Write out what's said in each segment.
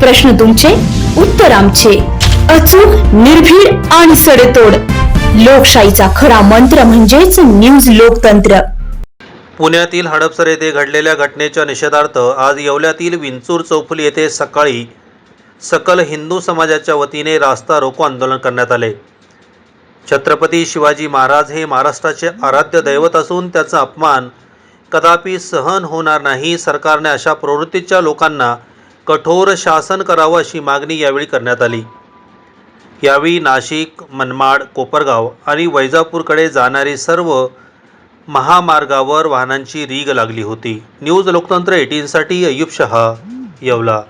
प्रश्न तुमचे उत्तर आमचे. अचूक निर्भीड आणि सडेतोड. लोकशाहीचा खरा मंत्र म्हणजेच न्यूज लोकतंत्र. पुण्यातील हडपसर येथे घडलेल्या घटनेच्या निषेधार्थ आज येवल्यातील विंचूर चौफुली येथे सकाळी सकल हिंदू समाजाच्या वतीने रास्ता रोको आंदोलन करण्यात आले. छत्रपती शिवाजी महाराज हे महाराष्ट्राचे आराध्य दैवत असून त्याचा अपमान कदापि सहन होणार नाही. सरकारने अशा प्रवृत्तीच्या लोकांना कठोर शासन करावं अशी मागणी यावेळी करण्यात आली. यावेळी नाशिक मनमाड कोपरगाव आणि वैजापूरकडे जाणारी सर्व महामार्गावर वाहनांची रीग लागली होती. न्यूज लोकतंत्र एटीनसाठी अयुब शहा येवला.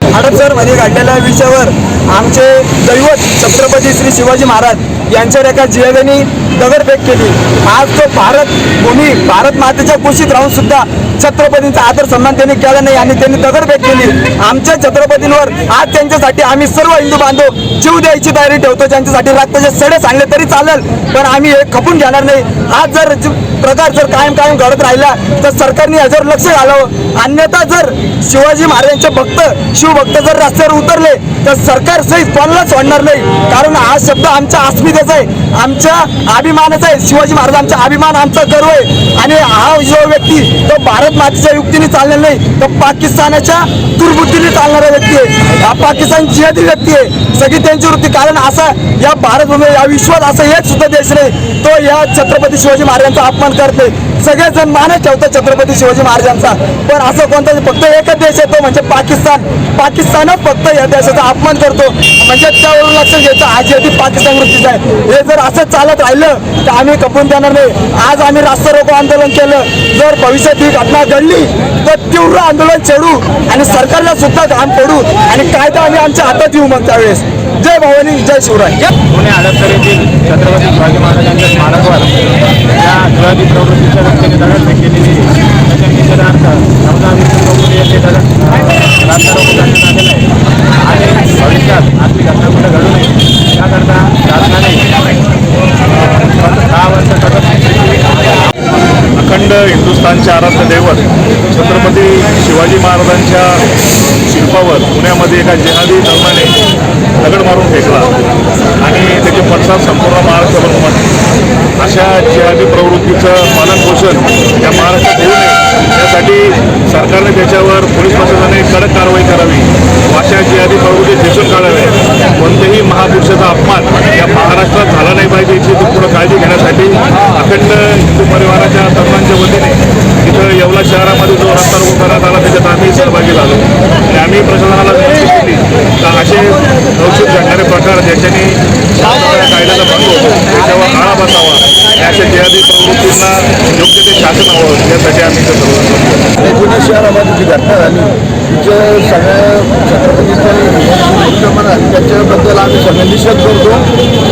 हडपसरमध्ये घडलेल्या विषयावर आमचे दैवत छत्रपती श्री शिवाजी महाराज यांच्या एका जीवनी दगडफेक केली. आज तो भारत भूमी भारत मातेच्या कुशीत राहून सुद्धा छत्रपतींचा आदर सन्मान त्यांनी केला नाही आणि त्यांनी दगडफेक केली. आमच्या छत्रपतींवर आज त्यांच्यासाठी आम्ही सर्व हिंदू बांधव जीव द्यायची तयारी ठेवतो. त्यांच्यासाठी रक्ताचे सडे सांगले तरी चालेल पण आम्ही हे खपून घेणार नाही. आज जर प्रकार जर कायम कायम घडत राहिला तर सरकारने याच्यावर लक्ष घालावं. अन्यथा जर शिवाजी महाराजांचे भक्त शिवभक्त जर रस्त्यावर उतरले तर सरकार सहित कोणाला सोडणार नाही. कारण हा शब्द आमच्या अस्मितेचा आहे. आमच्या अभिमानच आहे. शिवाजी महाराजांचा अभिमान आमचा गर्व आहे. आणि हा जो व्यक्ती तो भारत मातेच्या युक्तीने चाललेला नाही तो पाकिस्तानाच्या दुर्बुद्धीने चालणारा व्यक्ती आहे. हा पाकिस्तान जिहादी व्यक्ती आहे. सगळी त्यांची वृत्ती. कारण असा या भारत भूमी या विश्वात असा एक सुद्धा देश नाही. तो या छत्रपती शिवाजी महाराजांचा अपमान करते सगळेजण मान ठेवतात छत्रपती शिवाजी महाराजांचा. पण असं कोणता फक्त एकच देश आहे तो म्हणजे पाकिस्तान. पाकिस्तानच फक्त या देशाचा अपमान करतो. म्हणजे त्यावरून लक्ष घ्यायचं आज येथे पाकिस्तान वृत्तीचा आहे. हे जर असं चालत राहिलं तर आम्ही कपून देणार नाही. आज आम्ही रास्ता रोको आंदोलन केलं. जर भविष्यात ही घटना घडली तर तीव्र आंदोलन चढू आणि सरकारला सुद्धा घाम पडू आणि कायदा आम्ही आमच्या हातात येऊ मग त्यावेळेस. जय भवानी जय शिवराय. पुणे येथील छत्रपती शिवाजी महाराजांच्या स्मारकावर या शिवाजी प्रवृत्तीच्या केलेली आहे. त्याच्या निषेधार्थ समजा विष्णू चौधरी येथे दगड रास्ता रोको करण्यात आलेला आहे आणि भविष्यात आपली घटना कुठे घडू नये याकरता शासनाने अं, दहा वर्ष सतत अखंड हिंदुस्थानचे आराध्य दैवत छत्रपती शिवाजी महाराजांच्या शिल्पावर पुण्यामध्ये एका जिहादी धर्माने दगड मारून फेकला आणि त्याचे पडसाद संपूर्ण महाराष्ट्रभर उमटले अशा जिहादी प्रवृत्तीचं पालन पोषण या महाराष्ट्रात होऊ नये यासाठी सरकारने त्याच्यावर पोलीस प्रशासनाने कडक कारवाई करावी. अशा जिहादी प्रवृत्ती दिसून काढाव्या कोणत्याही महापुरुषाचा अपमान या महाराष्ट्रात झाला नाही पाहिजे याची पुढे काळजी घेण्यासाठी अखंड हिंदू परिवाराच्या तरुणांच्या वतीने इथं येवला शहरामध्ये जो रस्ता रोको करण्यात आला त्याच्यात आम्ही सहभागी झालो आणि आम्ही प्रशासनाला विनंती केली का असे नवशिक घडणारे प्रकार ज्याच्याने कायद्याचा भंग होतो त्याच्यावर आळा बसावा. अशा जिहादी प्रवृत्तींना योग्य ते शासन हवं यासाठी आम्ही इथं सर्व पुणे शहरामध्ये जी घटना झाली तिचे सगळ्या छत्रपतींच्या त्याच्याबद्दल आम्ही सगळे निषेध करतो